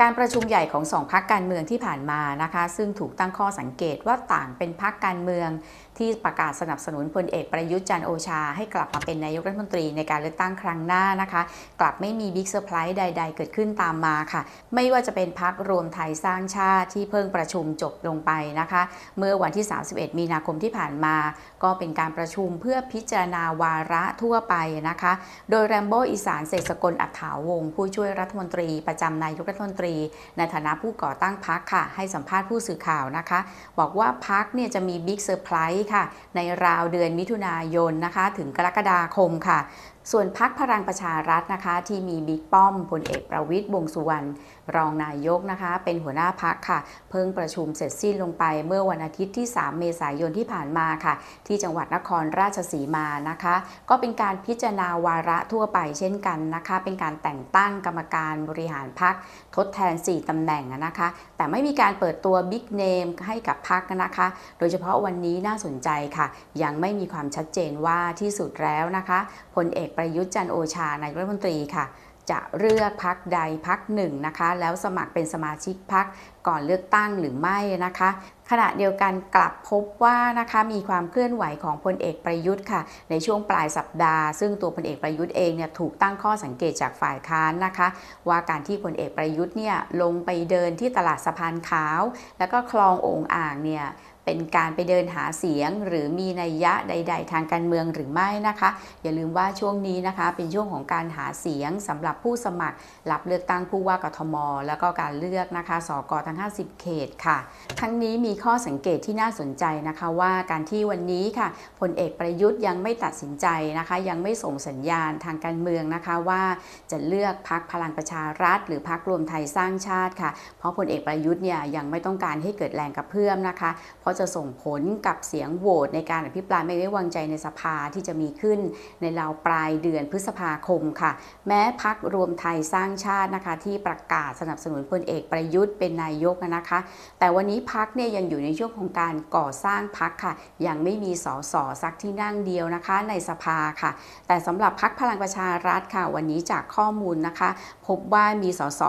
การประชุมใหญ่ของสองพักการเมืองที่ผ่านมานะคะ ซึ่งถูกตั้งข้อสังเกตว่าต่างเป็นพักการเมือง ที่ประกาศสนับสนุนพลเอกประยุทธ์จันโอชา ให้กลับมาเป็นนายกรัฐมนตรีในการเลือกตั้งครั้งหน้านะคะ กลับไม่มีบิ๊กเซอร์ไพรส์ใด ๆ เกิดขึ้นตามมาค่ะ ไม่ว่าจะเป็นพักรวมไทยสร้างชาติที่เพิ่งประชุมจบลงไปนะคะ เมื่อวันที่ 31 มีนาคมที่ผ่านมา ก็เป็นการประชุมเพื่อพิจารณาวาระทั่วไปนะคะ โดยแรมโบ้อีสานเสกสกลอัฐาวงผู้ช่วยรัฐมนตรีประจำนายกรัฐมนตรีในฐานะผู้ก่อตั้งพักค่ะ ให้สัมภาษณ์ผู้สื่อข่าวนะคะ บอกว่าพักเนี่ยจะมีบิ๊กเซอร์ไพรส์ค่ะ ในราวเดือนมิถุนายนนะคะ ถึงกรกฎาคมค่ะส่วนพักพลังประชารัฐนะคะที่มีบิ๊กป้อมพลเอกประวิตยวงสุวรรณรองนายกนะคะ เป็นหัวหน้าพักค่ะ เพิ่งประชุมเสร็จสิ้นลงไปเมื่อวันอาทิตย์ที่ 3 เมษายนที่ผ่านมาค่ะ ที่จังหวัดนครราชสีมานะคะ ก็เป็นการพิจารณาวาระทั่วไปเช่นกันนะคะ เป็นการแต่งตั้งกรรมการบริหารพักทดแทน 4ตำแหน่งนะคะ แต่ไม่มีการเปิดตัวบิ๊กเนมให้กับพักนะคะ โดยเฉพาะวันนี้น่าสนใจค่ะ ยังไม่มีความชัดเจนว่าที่สุดแล้วนะคะพลเอกประยุทธ์จันโอชานายกรัฐมนตรีค่ะ จะเลือกพักใดพักหนึ่งนะคะ แล้วสมัครเป็นสมาชิกพักก่อนเลือกตั้งหรือไม่นะคะ ขณะเดียวกันกลับพบว่านะคะมีความเคลื่อนไหวของพลเอกประยุทธ์ค่ะ ในช่วงปลายสัปดาห์ ซึ่งตัวพลเอกประยุทธ์เองเนี่ยถูกตั้งข้อสังเกตจากฝ่ายค้านนะคะ ว่าการที่พลเอกประยุทธ์เนี่ยลงไปเดินที่ตลาดสะพานขาว แล้วก็คลององอ่างเนี่ย เป็นการไปเดินหาเสียง หรือมีนัยยะใด ๆ ทางการเมืองหรือไม่นะคะ อย่าลืมว่าช่วงนี้นะคะ เป็นช่วงของการหาเสียงสำหรับผู้สมัครรับเลือกตั้งผู้ว่ากทม แล้วก็การเลือกนะคะสกทั้ง 50 เขตค่ะ ทั้งนี้มีข้อสังเกตที่น่าสนใจนะคะว่าการที่วันนี้ค่ะพลเอกประยุทธ์ยังไม่ตัดสินใจนะคะ ยังไม่ส่งสัญญาณทางการเมืองนะคะว่าจะเลือกพักพลังประชารัฐ หรือพักรวมไทยสร้างชาติค่ะ เพราะพลเอกประยุทธ์เนี่ยยังไม่ต้องการให้เกิดแรงกระเพื่อมนะคะ เพราะจะส่งผลกับเสียงโหวตในการอภิปรายไม่ไว้วางใจในสภาที่จะมีขึ้นในราวปลายเดือนพฤษภาคมค่ะ แม้พักรวมไทยสร้างชาตินะคะที่ประกาศสนับสนุนพลเอกประยุทธ์เป็นนายกนะคะ แต่วันนี้พักเนี่ยยังอยู่ในช่วงของการก่อสร้างพักค่ะ ยังไม่มีสสสักที่นั่งเดียวนะคะในสภาค่ะ แต่สำหรับพักพลังประชารัฐค่ะ วันนี้จากข้อมูลนะคะ พบว่ามีสส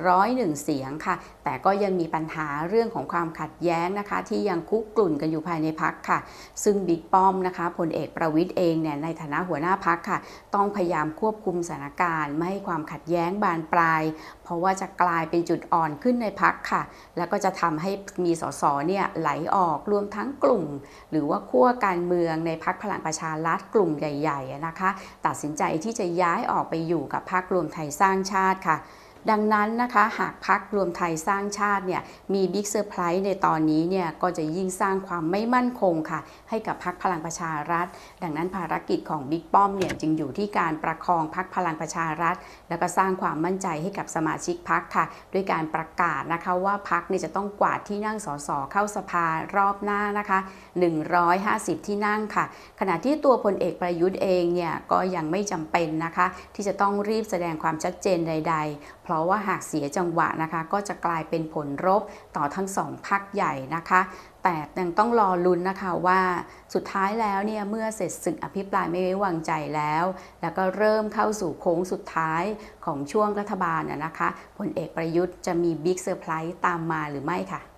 101 เสียงค่ะ แต่ก็ยังมีปัญหาเรื่องของความขัดแย้งนะคะ ที่ยังคุกกลุ่นกันอยู่ภายในพักค่ะ ซึ่งบิ๊กป้อมนะคะพลเอกประวิทย์เองเนี่ยในฐานะหัวหน้าพักค่ะ ต้องพยายามควบคุมสถานการณ์ ไม่ให้ความขัดแย้งบานปลาย เพราะว่าจะกลายเป็นจุดอ่อนขึ้นในพักค่ะ แล้วก็จะทำให้มีสสเนี่ยไหลออกรวมทั้งกลุ่ม หรือว่าขั้วการเมืองในพักพลังประชารัฐกลุ่มใหญ่ๆนะคะ ตัดสินใจที่จะย้ายออกไปอยู่กับพักรวมไทยสร้างชาติค่ะ ดังนั้นนะคะหากพักรวมไทยสร้างชาติเนี่ยมีบิ๊กเซอร์ไพรส์ในตอนนี้เนี่ยก็จะยิ่งสร้างความไม่มั่นคงค่ะ ให้กับพักพลังประชารัฐ ดังนั้นภารกิจของบิ๊กป้อมเนี่ยจึงอยู่ที่การประคองพักพลังประชารัฐ แล้วก็สร้างความมั่นใจให้กับสมาชิกพักค่ะ ด้วยการประกาศนะคะว่าพักเนี่ยจะต้องกวาดที่นั่งสสเข้าสภารอบหน้านะคะ 150 ที่นั่งค่ะ ขณะที่ตัวพลเอกประยุทธ์เองเนี่ยก็ยังไม่จำเป็นนะคะ ที่จะต้องรีบแสดงความชัดเจนใดๆเพราะว่าหากเสียจังหวะนะคะ ก็จะกลายเป็นผลรบต่อทั้งสองพักใหญ่นะคะ แต่ยังต้องรอลุ้นนะคะว่าสุดท้ายแล้วเนี่ยเมื่อเสร็จศึกอภิปรายไม่ไว้วางใจแล้ว แล้วก็เริ่มเข้าสู่โค้งสุดท้ายของช่วงรัฐบาลนะคะพลเอกประยุทธ์จะมีบิ๊กเซอร์ไพรส์ตามมาหรือไม่ค่ะ